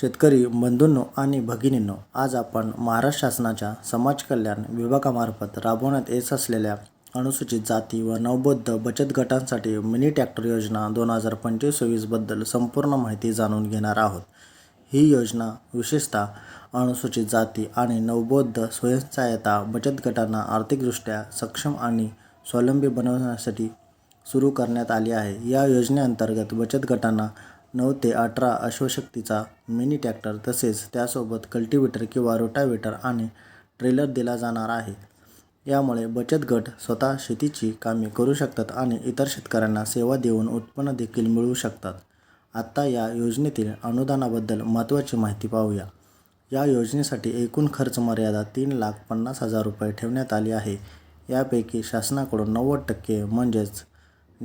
शेतकरी बंधूंनो आणि भगिनींनो आज आपण महाराष्ट्र शासनाच्या समाज कल्याण विभागामार्फत राबवण्यात येत असलेल्या अनुसूचित जाती व नवबौद्ध बचत गटांसाठी मिनी ट्रॅक्टर योजना दोन हजार पंचवीस सव्वीसबद्दल संपूर्ण माहिती जाणून घेणार आहोत. ही योजना विशेषतः अनुसूचित जाती आणि नवबौद्ध स्वयंसहायता बचत गटांना आर्थिकदृष्ट्या सक्षम आणि स्वावलंबी बनवण्यासाठी सुरू करण्यात आली आहे. या योजनेअंतर्गत बचत गटांना नऊ ते अठरा अश्वशक्तीचा मिनी ट्रॅक्टर तसेच त्यासोबत कल्टिवेटर किंवा रोटावेटर आणि ट्रेलर दिला जाणार आहे. यामुळे बचत गट स्वतः शेतीची कामे करू शकतात आणि इतर शेतकऱ्यांना सेवा देऊन उत्पन्न देखील मिळवू शकतात. आत्ता या योजनेतील अनुदानाबद्दल महत्त्वाची माहिती पाहूया. या योजनेसाठी एकूण खर्च मर्यादा तीन लाख पन्नास हजार रुपये ठेवण्यात आली आहे. यापैकी शासनाकडून नव्वद टक्के म्हणजेच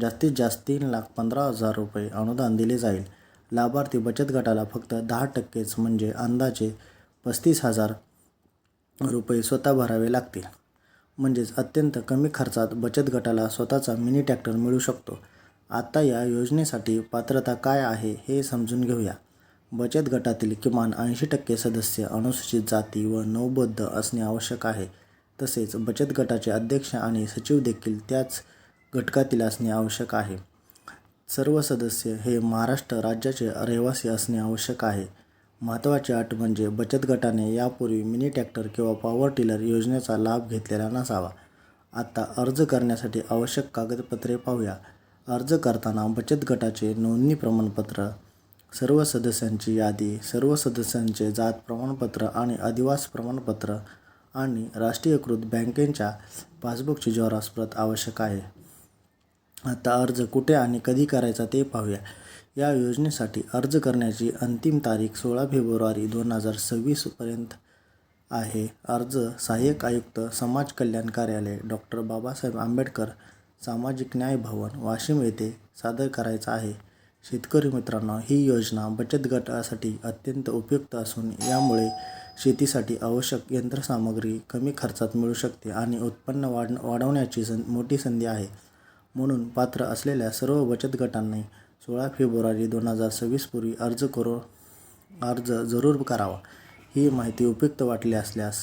जास्तीत जास्त तीन लाख पंधरा हजार रुपये अनुदान दिले जाईल. लाभार्थी बचत गटाला फक्त दहा टक्केच म्हणजे अंदाजे पस्तीस हजार रुपये स्वतः भरावे लागतील. म्हणजेच अत्यंत कमी खर्चात बचत गटाला स्वतःचा मिनी ट्रॅक्टर मिळू शकतो. आता या योजनेसाठी पात्रता काय आहे हे समजून घेऊया. बचत गटातील किमान ऐंशी टक्के सदस्य अनुसूचित जाती व नौबद्ध असणे आवश्यक आहे. तसेच बचत गटाचे अध्यक्ष आणि सचिव देखील त्याच घटकातील असणे आवश्यक आहे. सर्व सदस्य हे महाराष्ट्र राज्याचे रहिवासी असणे आवश्यक आहे. महत्त्वाची अट म्हणजे बचत गटाने यापूर्वी मिनी ट्रॅक्टर किंवा पॉवर टिलर योजनेचा लाभ घेतलेला नसावा. आता अर्ज करण्यासाठी आवश्यक कागदपत्रे पाहूया. अर्ज करताना बचत गटाचे नोंदणी प्रमाणपत्र सर्व सदस्यांची यादी सर्व सदस्यांचे जात प्रमाणपत्र आणि अधिवास प्रमाणपत्र आणि राष्ट्रीयकृत बँकेच्या पासबुकची झेरॉक्स प्रत आवश्यक आहे. आता अर्ज कुठे आणि कधी करायचा ते पाहूया. या योजनेसाठी अर्ज करण्याची अंतिम तारीख सोळा फेब्रुवारी दोन हजार सव्वीसपर्यंत आहे. अर्ज सहाय्यक आयुक्त समाज कल्याण कार्यालय डॉक्टर बाबासाहेब आंबेडकर सामाजिक न्याय भवन वाशिम येथे सादर करायचा आहे. शेतकरी मित्रांनो ही योजना बचत गटासाठी अत्यंत उपयुक्त असून यामुळे शेतीसाठी आवश्यक यंत्रसामग्री कमी खर्चात मिळू शकते आणि उत्पन्न वाढ वाढवण्याची सं मोठी संधी आहे. म्हणून पात्र असलेल्या सर्व बचत गटांनी सोळा फेब्रुवारी दोन हजार सव्वीसपूर्वी अर्ज करू अर्ज जरूर करावा. ही माहिती उपयुक्त वाटली असल्यास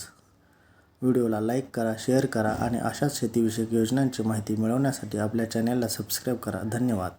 व्हिडिओला लाईक करा शेअर करा आणि अशाच शेतीविषयक योजनांची माहिती मिळवण्यासाठी आपल्या चॅनलला सबस्क्राईब करा. धन्यवाद.